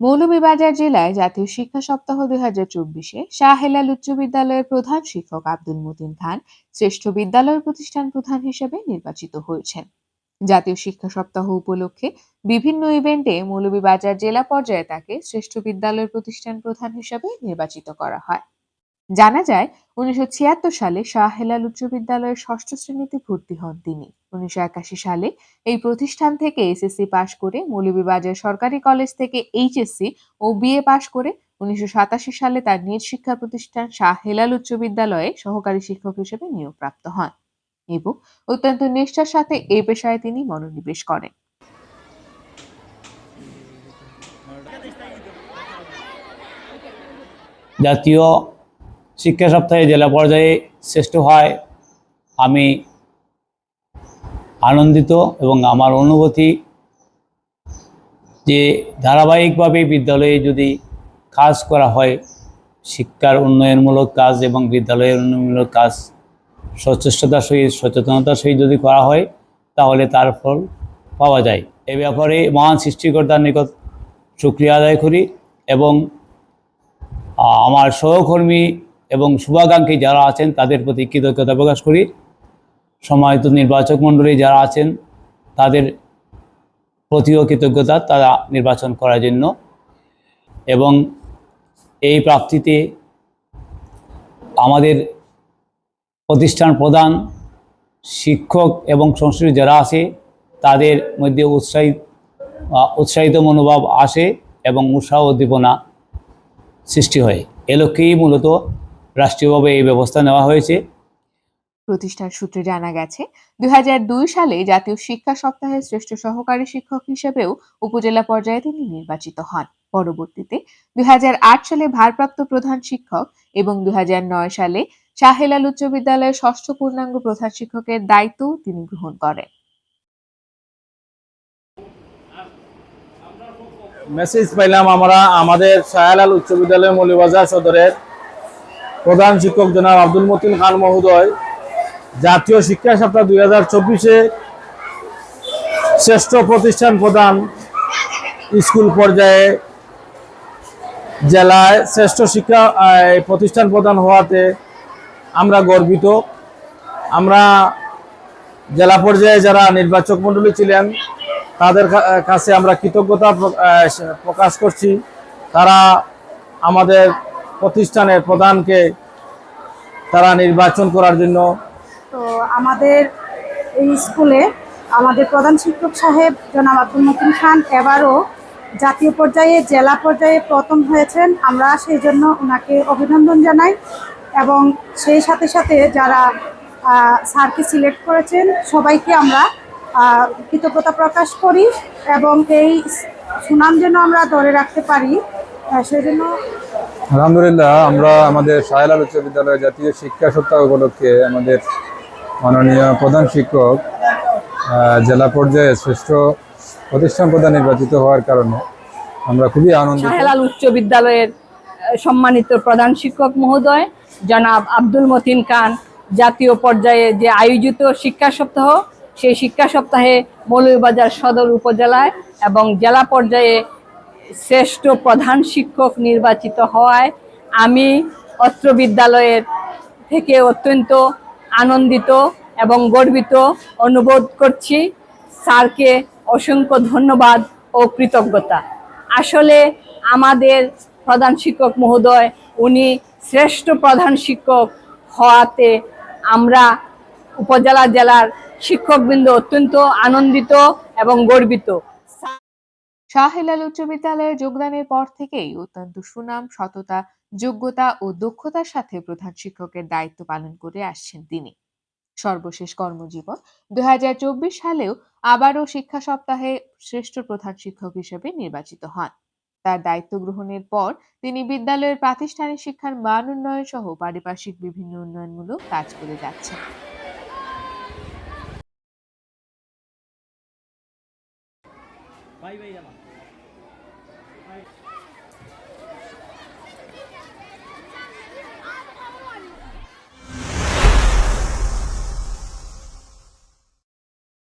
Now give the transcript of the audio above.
মৌলভীবাজার জেলায় জাতীয় শিক্ষা সপ্তাহ দুই হাজার চব্বিশে শাহেলাল উচ্চ বিদ্যালয়ের প্রধান শিক্ষক আব্দুল মতিন খান শ্রেষ্ঠ বিদ্যালয় প্রতিষ্ঠান প্রধান হিসেবে নির্বাচিত হয়েছেন। জাতীয় শিক্ষা সপ্তাহ উপলক্ষে বিভিন্ন ইভেন্টে মৌলভীবাজার জেলা পর্যায়ে তাকে শ্রেষ্ঠ বিদ্যালয় প্রতিষ্ঠান প্রধান হিসেবে নির্বাচিত করা হয়। জানা যায়, উনিশশো ছিয়াত্তর সালে শাহ হেলাল উচ্চ বিদ্যালয়ের ষষ্ঠ শ্রেণীতে ভর্তি হন তিনি। উনিশশো একাশি সালে এই প্রতিষ্ঠান থেকে এসএসসি পাশ করে মৌলভীবাজার সরকারি কলেজ থেকে এইচএসসি ও বিএ পাশ করে উনিশশো সাতাশি সালে তার নিজ শিক্ষা প্রতিষ্ঠান শাহ হেলাল উচ্চ বিদ্যালয়ে সহকারী শিক্ষক হিসেবে নিয়োগপ্রাপ্ত হন এবং অত্যন্ত নিষ্ঠার সাথে এই পেশায় তিনি মনোনিবেশ করেন। জাতীয় শিক্ষা সপ্তাহে জেলা পর্যায়ে শ্রেষ্ঠ হয়। আমি আনন্দিত এবং আমার অনুভূতি যে ধারাবাহিকভাবে বিদ্যালয়ে যদি কাজ করা হয়, শিক্ষার উন্নয়নমূলক কাজ এবং বিদ্যালয়ের উন্নয়নমূলক কাজ সচেষ্টতার সহিত, সচেতনতার সহিত যদি করা হয়, তাহলে তার ফল পাওয়া যায়। এ ব্যাপারে মহান সৃষ্টিকর্তার নিকট শুক্রিয়া আদায় করি এবং আমার সহকর্মী এবং শুভাকাঙ্ক্ষী যারা আছেন, তাদের প্রতি কৃতজ্ঞতা প্রকাশ করি। সম্মানিত নির্বাচক মণ্ডলী যারা আছেন, তাদের প্রতিও কৃতজ্ঞতা তারা নির্বাচন করার জন্য। এবং এই প্রাপ্তিতে আমাদের প্রতিষ্ঠান প্রধান, শিক্ষক এবং সংশ্লিষ্ট যারা আছে, তাদের মধ্যে উৎসাহিত উৎসাহিত মনোভাব আসে এবং উৎসাহ উদ্দীপনা সৃষ্টি হয়। এ লক্ষ্যেই মূলত রাষ্ট্রীয়ভাবে এই ব্যবস্থা নেওয়া হয়েছে। প্রতিষ্ঠান সূত্রে জানা গেছে দুই হাজার দুই সালে জাতীয় শিক্ষা সপ্তাহের শ্রেষ্ঠ সহকারী শিক্ষক হিসেবেও উপজেলা পর্যায়ে তিনি নির্বাচিত হন। পরবর্তীতে দুই হাজার আট সালে ভারপ্রাপ্ত প্রধান শিক্ষক এবং দুই হাজার নয় সালে শাহেলাল উচ্চ বিদ্যালয়ের ষষ্ঠ পূর্ণাঙ্গ প্রধান শিক্ষকের দায়িত্ব তিনি গ্রহণ করেন। মেসেজ পাইলাম আমরা আমাদের শাহলাল উচ্চ বিদ্যালয় মৌলিবাজার সদরের প্রধান শিক্ষক জনাব আব্দুল মতিন খান মহোদয়। জাতীয় শিক্ষা সপ্তাহ দুই হাজার চব্বিশে শ্রেষ্ঠ প্রতিষ্ঠান প্রদান স্কুল পর্যায়ে জেলায় শ্রেষ্ঠ শিক্ষা প্রতিষ্ঠান প্রদান হওয়াতে আমরা গর্বিত। আমরা জেলা পর্যায়ে যারা নির্বাচক মণ্ডলী ছিলেন, তাদের কাছে আমরা কৃতজ্ঞতা প্রকাশ করছি। তারা আমাদের প্রতিষ্ঠানের প্রধানকে তারা নির্বাচন করার জন্য তো আমাদের এই স্কুলে আমাদের প্রধান শিক্ষক সাহেব জনাব আব্দুল মতিন খান এবারও জাতীয় পর্যায়ে, জেলা পর্যায়ে প্রথম হয়েছেন। আমরা সেই জন্য ওনাকে অভিনন্দন জানাই এবং সেই সাথে সাথে যারা স্যারকে সিলেক্ট করেছেন, সবাইকে আমরা কৃতজ্ঞতা প্রকাশ করি এবং এই সুনাম যেন আমরা ধরে রাখতে পারি সেই জন্য আলহামদুলিল্লাহ, আমরা আমাদের শাহলাল উচ্চ বিদ্যালয় জাতীয় শিক্ষা সপ্তাহ উপলক্ষে আমাদের মাননীয় প্রধান শিক্ষক জেলা পর্যায়ে শ্রেষ্ঠ প্রতিষ্ঠান প্রধান নির্বাচিত হওয়ার কারণে আমরা খুবই আনন্দ শাহলাল উচ্চ বিদ্যালয়ের সম্মানিত প্রধান শিক্ষক মহোদয়, জনাব আব্দুল মতিন খান, জাতীয় পর্যায়ে যে আয়োজিত শিক্ষা সপ্তাহ, সেই শিক্ষা সপ্তাহে মৌলভীবাজার সদর উপজেলায় এবং জেলা পর্যায়ে শ্রেষ্ঠ প্রধান শিক্ষক নির্বাচিত হওয়ায় আমি অত্র বিদ্যালয়ের থেকে অত্যন্ত আনন্দিত এবং গর্বিত অনুবোধ করছি। স্যারকে অসংখ্য ধন্যবাদ ও কৃতজ্ঞতা। আসলে আমাদের প্রধান শিক্ষক মহোদয়, উনি শ্রেষ্ঠ প্রধান শিক্ষক হওয়াতে আমরা উপজেলা জেলার শিক্ষকবৃন্দ অত্যন্ত আনন্দিত এবং গর্বিত। শাহ হেলাল উচ্চ বিদ্যালয়ে যোগদানের পর থেকেই অত্যন্ত সুনাম, সততা, যোগ্যতা ও দক্ষতার সাথে প্রধান শিক্ষকের দায়িত্ব পালন করে আসছেন তিনি। সর্বশেষ কর্মজীবন দু হাজার চব্বিশ সালেও আবারও শিক্ষা সপ্তাহে শ্রেষ্ঠ প্রধান শিক্ষক হিসেবে নির্বাচিত হন। তার দায়িত্ব গ্রহণের পর তিনি বিদ্যালয়ের প্রাতিষ্ঠানিক শিক্ষার মান উন্নয়ন সহ পারিপার্শ্বিক বিভিন্ন উন্নয়নমূলক কাজ করে যাচ্ছেন। বাই বাই দাদা বাই